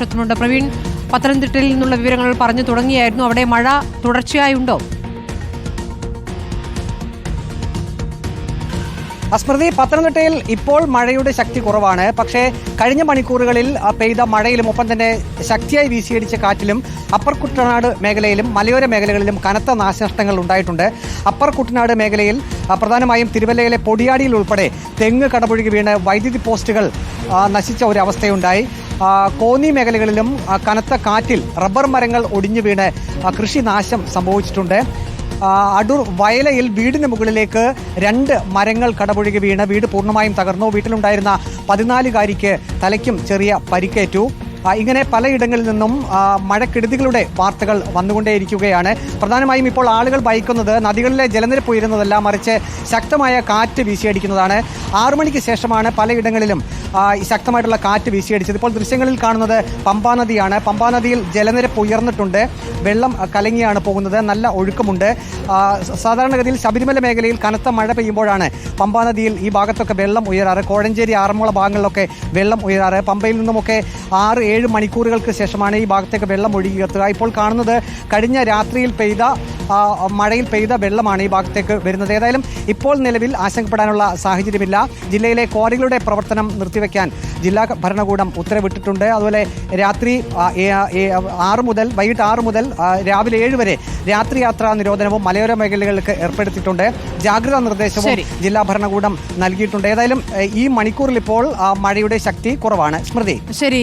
പ്രദേശത്തുമുണ്ട് പ്രവീൺ പത്തനംതിട്ടയിൽ നിന്നുള്ള വിവരങ്ങൾ പറഞ്ഞു തുടങ്ങിയായിരുന്നു. അവിടെ മഴ തുടർച്ചയായുണ്ടോ? സ്മൃതി പത്തനംതിട്ടയിൽ ഇപ്പോൾ മഴയുടെ ശക്തി കുറവാണ്. പക്ഷേ കഴിഞ്ഞ മണിക്കൂറുകളിൽ പെയ്ത മഴയിലും ഒപ്പം തന്നെ ശക്തിയായി വീശിയടിച്ച കാറ്റിലും അപ്പർ കുട്ടനാട് മേഖലയിലും മലയോര മേഖലകളിലും കനത്ത നാശനഷ്ടങ്ങൾ ഉണ്ടായിട്ടുണ്ട്. അപ്പർ കുട്ടനാട് മേഖലയിൽ പ്രധാനമായും തിരുവല്ലയിലെ പൊടിയാടിയിൽ ഉൾപ്പെടെ തെങ്ങ് കടപുഴകി വീണ് വൈദ്യുതി പോസ്റ്റുകൾ നശിച്ച ഒരു അവസ്ഥയുണ്ടായി. കോന്നി മേഖലകളിലും കനത്ത കാറ്റിൽ റബ്ബർ മരങ്ങൾ ഒടിഞ്ഞു വീണ് കൃഷിനാശം കൃഷി നാശം സംഭവിച്ചിട്ടുണ്ട്. അടൂർ വയലയിൽ വീടിന് മുകളിലേക്ക് രണ്ട് മരങ്ങൾ കടപുഴകി വീണ് വീട് പൂർണമായും തകർന്നു. വീട്ടിലുണ്ടായിരുന്ന പതിനാലുകാരിക്ക് തലയ്ക്കും ചെറിയ പരിക്കേറ്റു. ഇങ്ങനെ പലയിടങ്ങളിൽ നിന്നും മഴക്കെടുതികളുടെ വാർത്തകൾ വന്നുകൊണ്ടേയിരിക്കുകയാണ്. പ്രധാനമായും ഇപ്പോൾ ആളുകൾ ഭയക്കുന്നത് നദികളിലെ ജലനിരപ്പ് ഉയരുന്നതല്ല മറിച്ച് ശക്തമായ കാറ്റ് വീശിയടിക്കുന്നതാണ്. ആറു മണിക്ക് ശേഷമാണ് പലയിടങ്ങളിലും ശക്തമായിട്ടുള്ള കാറ്റ് വീശിയടിച്ചത്. ഇപ്പോൾ ദൃശ്യങ്ങളിൽ കാണുന്നത് പമ്പാ നദിയാണ്. പമ്പാ നദിയിൽ ജലനിരപ്പ് ഉയർന്നിട്ടുണ്ട്. വെള്ളം കലങ്ങിയാണ് പോകുന്നത്. നല്ല ഒഴുക്കമുണ്ട്. സാധാരണഗതിയിൽ ശബരിമല മേഖലയിൽ കനത്ത മഴ പെയ്യുമ്പോഴാണ് പമ്പാ നദിയിൽ ഈ ഭാഗത്തൊക്കെ വെള്ളം ഉയരാറ്. കോഴഞ്ചേരി ആറന്മുള ഭാഗങ്ങളിലൊക്കെ വെള്ളം ഉയരാറ്. പമ്പയിൽ നിന്നുമൊക്കെ ആറ് ഏഴ് മണിക്കൂറുകൾക്ക് ശേഷമാണ് ഈ ഭാഗത്തേക്ക് വെള്ളം ഒഴുകിയെത്തുക ഇപ്പോൾ കാണുന്നത് കഴിഞ്ഞ രാത്രിയിൽ പെയ്ത മഴയിൽ പെയ്ത വെള്ളമാണ് ഈ ഭാഗത്തേക്ക് വരുന്നത്. ഏതായാലും ഇപ്പോൾ നിലവിൽ ആശങ്കപ്പെടാനുള്ള സാഹചര്യമില്ല. ജില്ലയിലെ ക്വാറികളുടെ പ്രവർത്തനം നിർത്തിവെക്കാൻ ജില്ലാ ഭരണകൂടം ഉത്തരവിട്ടിട്ടുണ്ട്. അതുപോലെ രാത്രി ആറ് മുതൽ വൈകിട്ട് ആറ് മുതൽ രാവിലെ ഏഴ് വരെ രാത്രി യാത്രാ നിരോധനവും മലയോര മേഖലകൾക്ക് ഏർപ്പെടുത്തിയിട്ടുണ്ട്. ജാഗ്രതാ നിർദ്ദേശവും ജില്ലാ ഭരണകൂടം നൽകിയിട്ടുണ്ട്. ഏതായാലും ഈ മണിക്കൂറിൽ ഇപ്പോൾ മഴയുടെ ശക്തി കുറവാണ്. സ്മൃതി. ശരി.